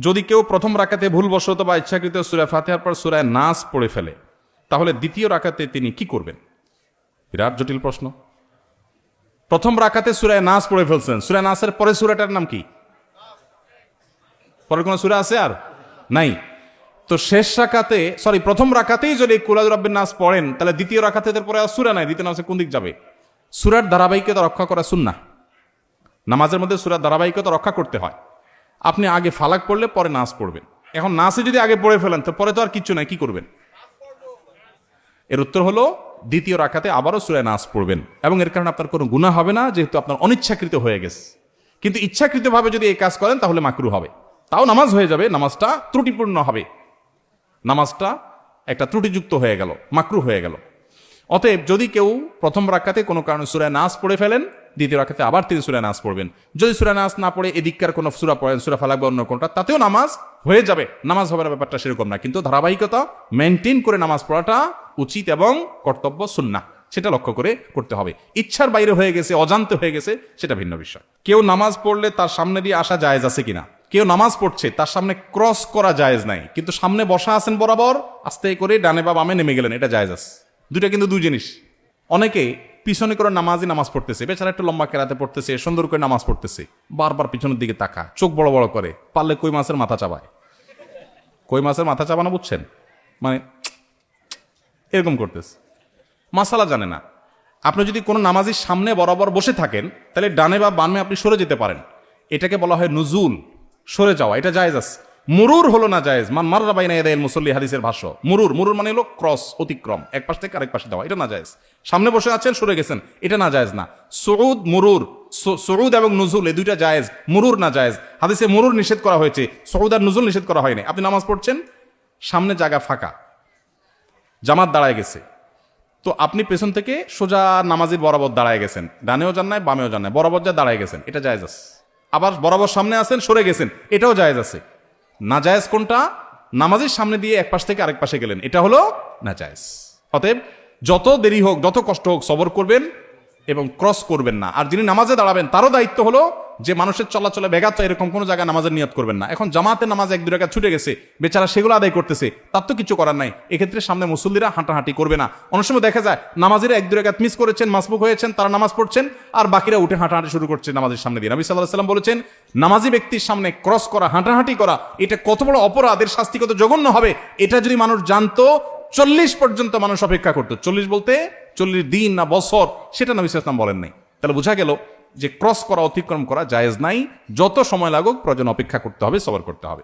যদি কেউ প্রথম রাকাতে ভুলবশত বা ইচ্ছাকৃত সুরা ফাতেহার পর সুরায় নাচ পড়ে ফেলে, তাহলে দ্বিতীয় রাকাতে তিনি কি করবেন? বিরাট জটিল প্রশ্ন। প্রথম রাকাতে সুরায় নাচ পড়ে ফেলছেন। সুরায় নাচের পরে সুরাটার নাম কি? পরে কোনো সুরা আছে আর? নাই। তো শেষ রাকাতে সরি প্রথম রাকাতেই যদি কুলাদুর রব্বিন নাচ পড়েন, তাহলে দ্বিতীয় এদের পরে আর সুরা নাই। দ্বিতীয় নাচে কোন দিক যাবে? সুরার ধারাবাহিকতা রক্ষা করা সুন্না নামাজের মধ্যে সুরার ধারাবাহিকতা রক্ষা করতে হয়। আপনি আগে ফালাক পড়লে পরে নাচ পড়বেন। এখন নাচে যদি আগে পড়ে ফেলেন, তো পরে তো আর কিচ্ছু নাই, কি করবেন? এর উত্তর হলো, দ্বিতীয় রাখাতে আবারও সুরায় নাচ পড়বেন। এবং এর কারণে আপনার কোনো গুণা হবে না, যেহেতু আপনার অনিচ্ছাকৃত হয়ে গেছে। কিন্তু ইচ্ছাকৃতভাবে যদি এই কাজ করেন, তাহলে মাকরু হবে। তাও নামাজ হয়ে যাবে, নামাজটা ত্রুটিপূর্ণ হবে। নামাজটা একটা ত্রুটিযুক্ত হয়ে গেল, মাকরু হয়ে গেল। অতএব যদি কেউ প্রথম রাখাতে কোনো কারণে সুরায় নাচ পড়ে ফেলেন দ্বিতীয় রাখাতে আবার তিনি সুরায় নাচ পড়বেন। যদি সুরায় নাচ না পড়ে এদিককার কোনো সুরা পড়েন সুরা ফালাক বা অন্য কোনটা, তাতেও নামাজ হয়ে যাবে। নামাজ হবে না ব্যাপারটা সেরকম না। কিন্তু ধারাবাহিকতা মেনটেন করে নামাজ পড়াটা উচিত এবং কর্তব্য সুন্না সেটা লক্ষ্য করে করতে হবে। ইচ্ছার বাইরে হয়ে গেছে, অজান্তে হয়ে গেছে, সেটা ভিন্ন বিষয়। কেউ নামাজ পড়লে তার সামনে দিয়ে আসা জায়েজ আছে কিনা? কেউ নামাজ পড়ছে, তার সামনে ক্রস করা জায়েজ নাই। কিন্তু সামনে বসা আছেন বরাবর, আস্তে করে ডানে বা বামে নেমে গেলেন, এটা জায়েজ আছে। দুইটা কিন্তু দুই জিনিস। অনেকে পিছনে করে নামাজই নামাজ পড়তেছে। বেচারা একটু লম্বা কেরাতে পড়তেছে, সুন্দর করে নামাজ পড়তেছে। বারবার পিছনের দিকে তাকা চোখ বড় বড় করে। পারলে কই মাছের মাথা চাবায়? কই মাছের মাথা চাবানো বুঝছেন? মানে এরকম করতেছে। মাসালা জানে না। আপনি যদি কোনো নামাজির সামনে বরাবর বসে থাকেন, তাহলে ডানে বা বামে আপনি সরে যেতে পারেন। এটাকে বলা হয় নুজুল, সরে যাওয়া। এটা জায়েজ আছে। মুরুর হলো না জায়েজ। মান মাররা বাইনা এদাইল মুসল্লি হাদিসের ভাষ্য। মুরুর মুরুর মানে হলো ক্রস, অতিক্রম। এক পাশ থেকে আরেক পাশে দেওয়া এটা না জায়েজ। সামনে বসে আছেন, সরে গেছেন, এটা না জায়েজ না। সৌদ মুরুর সৌদ এবং নুজুল, এই দুইটা জায়েজ, মুরুর না জায়েজ। হাদিসে মুরুর নিষেধ করা হয়েছে সৌদ আর নুজুল নিষেধ করা হয়নি। আপনি নামাজ পড়ছেন, সামনে জায়গা ফাঁকা। জামাত দাঁড়ায় গেছে। তো আপনি পেছন থেকে সোজা নামাজির বরাবর দাঁড়ায় গেছেন। ডানেও যান নাই, বামেও যান নাই, বরাবর যা দাঁড়ায় গেছেন, এটা জায়েজ আছে। আবার বরাবর সামনে আছেন, সরে গেছেন, এটাও জায়েজ আছে। না জায়েজ কোনটা? নামাজের সামনে দিয়ে এক পাশ থেকে আরেক পাশে গেলেন। এটা হলো নাজায়জ। অতএব যত দেরি হোক, যত কষ্ট হোক, সবর করবেন এবং ক্রস করবেন না। আর যিনি নামাজে দাঁড়াবেন, তারও দায়িত্ব হলো যে মানুষের চলাচলে ব্যাঘাত এরকম কোনো জায়গায় নামাজের নিয়ত করবেন না। এখন জামাতে নামাজ এক দু টাকা ছুটে গেছে, বেচারা সেগুলো আদায় করতেছে, তার তো কিছু করার নাই। এক্ষেত্রে সামনে মুসল্লিরা হাঁটাহাঁটি করবে না। অনেক সময় দেখা যায়, নামাজের এক দু মিস করেছেন, মাসবুক হয়েছেন, তারা নামাজ পড়ছেন, আর বাকিরা উঠে হাঁটাহাঁটি শুরু করছে নামাজের সামনে দিয়ে। নবী সাল্লাহ সাল্লাম বলেছেন, নামাজি ব্যক্তির সামনে ক্রস করা, হাঁটাহাঁটি করা, এটা কত বড় অপরাধ এর শাস্তি কত জঘন্য হবে, এটা যদি মানুষ জানতো, চল্লিশ পর্যন্ত মানুষ অপেক্ষা করতো। চল্লিশ বলতে চল্লিশ দিন না বছর, সেটা নবী ইসলাম বলেন নাই। তাহলে বোঝা গেল যে ক্রস করা অতিক্রম করা জায়েজ নাই। যত সময় লাগুক, প্রয়োজন অপেক্ষা করতে হবে, সবার করতে হবে।